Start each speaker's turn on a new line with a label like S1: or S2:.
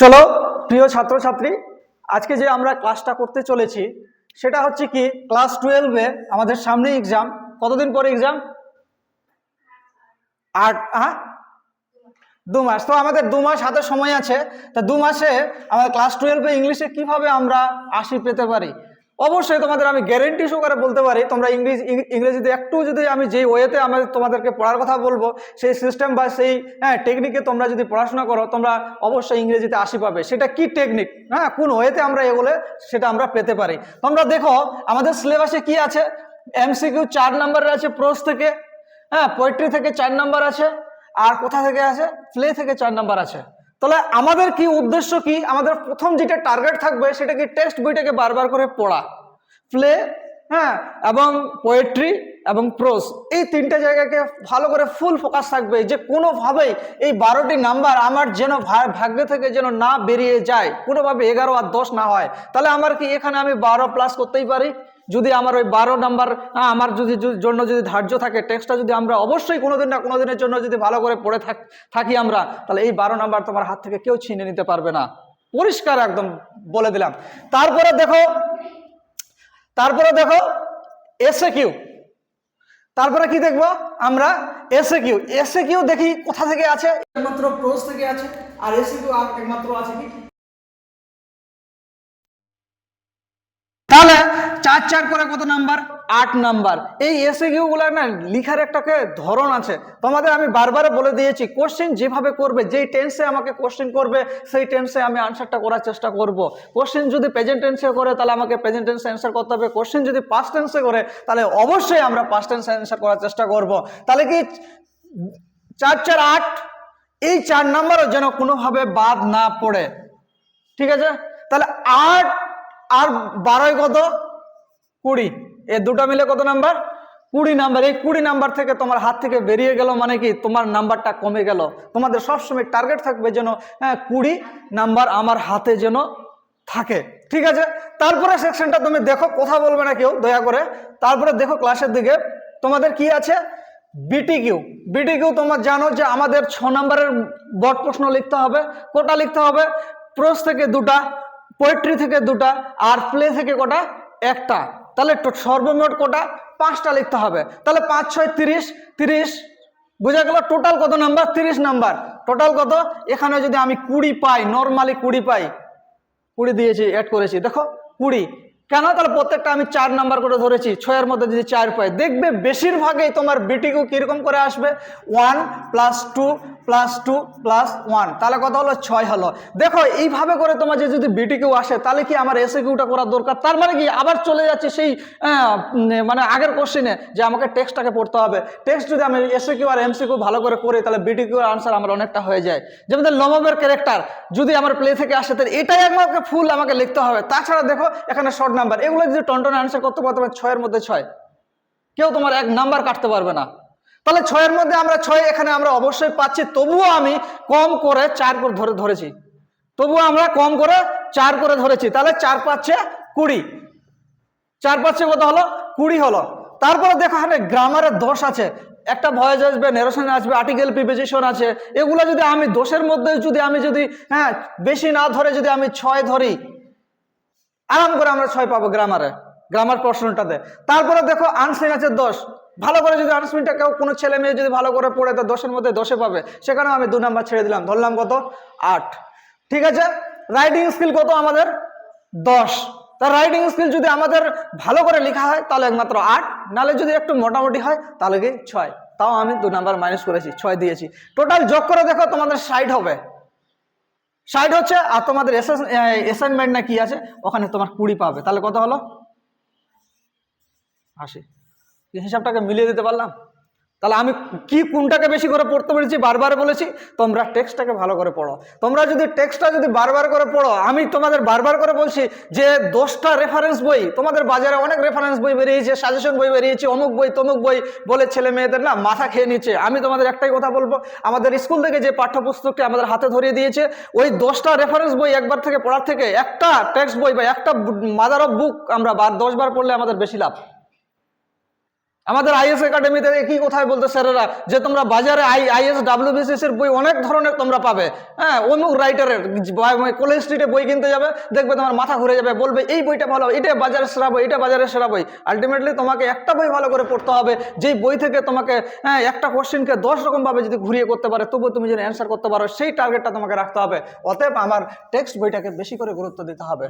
S1: চলো, প্রিয় ছাত্রছাত্রী, আজকে যে আমরা ক্লাসটা করতে চলেছি, সেটা হচ্ছে কি ক্লাস টুয়েলভে আমাদের সামনে এক্সাম কতদিন পরে এক্সাম আট হ্যাঁ? দু মাস। তো আমাদের দু মাস হাতে সময় আছে। তা দু মাসে আমাদের ক্লাস টুয়েলভে ইংলিশে কীভাবে আমরা আশি পেতে পারি? অবশ্যই তোমাদের আমি গ্যারেন্টি সহকারে বলতে পারি, তোমরা ইংরেজি ইংরেজিতে একটু যদি আমি যেই ওয়েতে আমি তোমাদেরকে পড়ার কথা বলব, সেই সিস্টেম বা সেই হ্যাঁ টেকনিকে তোমরা যদি পড়াশোনা করো, তোমরা অবশ্যই ইংরেজিতে আসি পাবে। সেটা কি টেকনিক হ্যাঁ কোন ওয়েতে আমরা এগুলো সেটা আমরা পেতে পারি। তোমরা দেখো, আমাদের সিলেবাসে কি আছে? এমসিকিউ চার নাম্বারের আছে প্রোস থেকে হ্যাঁ পোয়েট্রি থেকে চার নাম্বার আছে, আর কোথা থেকে আছে? প্লে থেকে চার নাম্বার আছে। তাহলে আমাদের কি উদ্দেশ্য কি? আমাদের প্রথম যেটা টার্গেট থাকবে সেটা কি টেক্সট বইটাকে বারবার করে পড়া। প্লে হ্যাঁ এবং পোয়েট্রি এবং প্রোস এই তিনটে জায়গাকে ভালো করে ফুল ফোকাস থাকবে যে কোনোভাবেই এই বারোটি নাম্বার আমার যেন ভাগ্য থেকে যেন না বেরিয়ে যায়। কোনোভাবে এগারো আর দশ না হয়। তাহলে আমার কি এখানে আমি বারো প্লাস করতেই পারি? যদি আমার ওই বারো নাম্বার আমার যদি জন্য যদি ধার্য থাকে টেক্সটটা যদি আমরা অবশ্যই কোনোদিন না কোনো দিনের জন্য যদি ভালো করে পড়ে থাক আমরা, তাহলে এই বারো নাম্বার তোমার হাত থেকে কেউ ছিনে নিতে পারবে না। পরিষ্কার একদম বলে দিলাম। তারপরে দেখো তারপরে দেখো এসে কিউ তারপরে কি দেখব আমরা? এসে কিউ এসে কিউ দেখি কোথা থেকে আছে? একমাত্র প্রোজ থেকে আছে। আর এসে কিউ একমাত্র আছে কি তাহলে চার করে কত নাম্বার? আট নাম্বার। এই এসে গুলো না লিখার একটা ধরন আছে। তোমাদের আমি বারবার বলে দিয়েছি কোশ্চেন যেভাবে করবে, যেই টেন্সে আমাকে কোশ্চেন করবে, সেই টেন্সে আমি আনসারটা করার চেষ্টা করব। কোশ্চেন যদি প্রেজেন্ট টেন্সে করে, তাহলে আমাকে প্রেজেন্ট টেন্সে অ্যান্সার করতে হবে। কোশ্চেন যদি পাস্ট টেন্সে করে, তাহলে অবশ্যই আমরা পাস্ট টেন্সে অ্যান্সার করার চেষ্টা করব। তাহলে কি চার চার, আট? এই চার নাম্বারও যেন কোনোভাবে বাদ না পড়ে। ঠিক আছে? তাহলে আট আর বারোয় কত? কুড়ি। এ দুটো মিলে কত নাম্বার? কুড়ি নাম্বার। এই কুড়ি নাম্বার থেকে তোমার হাত থেকে বেরিয়ে গেল মানে কি? তোমার নাম্বারটা কমে গেল। তোমাদের সবসময় টার্গেট থাকবে যেন হ্যাঁ কুড়ি নাম্বার আমার হাতে যেন থাকে। ঠিক আছে? তারপরে সেকশনটা তুমি দেখো, কথা বলবে না কেউ, দয়া করে। তারপরে দেখো ক্লাসের দিকে, তোমাদের কি আছে? বিটি কিউ বিটি কিউ তোমার জানো যে আমাদের ছ নম্বরের বট প্রশ্ন লিখতে হবে। কোটা লিখতে হবে? প্রোস থেকে দুটা পোয়েট্রি থেকে দুটা, আর প্লে থেকে কোটা? একটা। তাহলে সর্বমোট কোটা পাঁচটা লিখতে হবে। তাহলে পাঁচ, ছয়, তিরিশ তিরিশ, বোঝা গেল? টোটাল কত নাম্বার তিরিশ নাম্বার টোটাল কত? এখানে যদি আমি কুড়ি পাই নর্মালি কুড়ি পাই, কুড়ি দিয়েছি অ্যাড করেছি, দেখো, কুড়ি। কেন? তাহলে প্রত্যেকটা আমি চার নাম্বার করে ধরেছি, ছয়ের মধ্যে যদি চার পাই। দেখবে বেশিরভাগই তোমার বিটিকিউ কীরকম করে আসবে? One plus two plus two plus one তাহলে কত হলো? ছয় হলো। দেখো, এইভাবে করে তোমার যে যদি বিটিকিউ আসে, তাহলে কি আমার এসে কিউটা করার দরকার? তার মানে কি? আবার চলে যাচ্ছে সেই মানে আগের কোশ্চেনে যে আমাকে টেক্সটটাকে পড়তে হবে। টেক্সট যদি আমি এসে কিউ আর এমসি কিউ ভালো করে করি, তাহলে বিটিকিউ আনসার আমার অনেকটা হয়ে যায়। যেমন লমবের ক্যারেক্টার যদি আমার প্লে থেকে আসে, তাহলে এটাই আমাকে ফুল আমাকে লিখতে হবে। তাছাড়া দেখো, এখানে শর্ট নাম্বার এগুলো যদি টনটনে আনসার করতে পারতে হবে ছয়ের মধ্যে ছয়। কেউ তোমার এক নাম্বার কাটতে পারবে না। তাহলে ছয়ের মধ্যে আমরা ছয় এখানে আমরা অবশ্যই পাচ্ছি, তবুও আমি কম করে চার করে ধরে ধরেছি। তবুও আমরা কম করে চার করে ধরেছি, তাহলে চার পাচ্ছে কুড়ি। চার পাচ্ছে কত হলো? কুড়ি হলো। তারপরে দেখো এখানে গ্রামারের দোষ আছে। একটা ভয়েস আসবে নেরেশন আসবে আর্টিকেল প্রিপোজিশন আছে। এগুলো যদি আমি দোষের মধ্যে যদি আমি যদি হ্যাঁ বেশি না ধরে যদি আমি ছয় ধরি, আরাম করে আমরা ছয় পাবো গ্রামারে গ্রামার প্রশ্নটাতে। তারপরে দেখো আনসিন আছে দশ। ভালো করে যদি আনসিনটা কেউ, কোনো ছেলে মেয়ে যদি ভালো করে পড়ে, তো দশের মধ্যে দশে পাবে। সেখানেও আমি দু নাম্বার ছেড়ে দিলাম। ধরলাম কত? আট। ঠিক আছে? রাইটিং স্কিল কত আমাদের? দশ। তা রাইটিং স্কিল যদি আমাদের ভালো করে লেখা হয়, তাহলে একমাত্র আট। নালে যদি একটু মোটামুটি হয়, তাহলে কি? ছয়। তাও আমি দু নাম্বার মাইনাস করেছি, ছয় দিয়েছি। টোটাল যোগ করে দেখো, তোমাদের ষাট হবে। ষাট হচ্ছে, আর তোমাদের অ্যাসাইনমেন্ট না কি আছে? ওখানে তোমার কুড়ি পাবে। তাহলে কত হলো? আশি। হিসাবটাকে মিলিয়ে দিতে পারলাম। তাহলে আমি কি কোনটাকে বেশি করে পড়তে পেরেছি? বারবার বলেছি, তোমরা টেক্সটটাকে ভালো করে পড়ো। তোমরা যদি টেক্সটটা যদি বারবার করে পড়ো, আমি তোমাদের বারবার করে বলছি যে দশটা রেফারেন্স বই, তোমাদের বাজারে অনেক রেফারেন্স বই বেরিয়েছে সাজেশন বই বেরিয়েছে, অমুক বই, তমুক বই বলে ছেলে মেয়েদের না মাথা খেয়ে নিচ্ছে। আমি তোমাদের একটাই কথা বলব, আমাদের স্কুল থেকে যে পাঠ্যপুস্তকটি আমাদের হাতে ধরিয়ে দিয়েছে, ওই দশটা রেফারেন্স বই একবার থেকে পড়ার থেকে একটা টেক্সট বই বা একটা মাদার অফ বুক আমরা বার দশবার পড়লে আমাদের বেশি লাভ। আমাদের আইএস একাডেমি থেকে কি কোথায় বলতে স্যারেরা? যে তোমরা বাজারে আই আইএস ডাব্লিউবিসিএস এর বই অনেক ধরনের তোমরা পাবে। হ্যাঁ অমুক রাইটারের কলেজ স্ট্রিটে বই কিনতে যাবে, দেখবে তোমার মাথা ঘুরে যাবে, বলবে, এই বইটা ভালো, এটা বাজারে সেরা বই, এটা বাজারে সেরা বই। আলটিমেটলি তোমাকে একটা বই ভালো করে পড়তে হবে, যেই বই থেকে তোমাকে হ্যাঁ একটা কোশ্চেনকে দশ রকমভাবে যদি ঘুরিয়ে করতে পারে তবুও তুমি যদি অ্যান্সার করতে পারো, সেই টার্গেটটা তোমাকে রাখতে হবে। অতএব আমার টেক্সট বইটাকে বেশি করে গুরুত্ব দিতে হবে।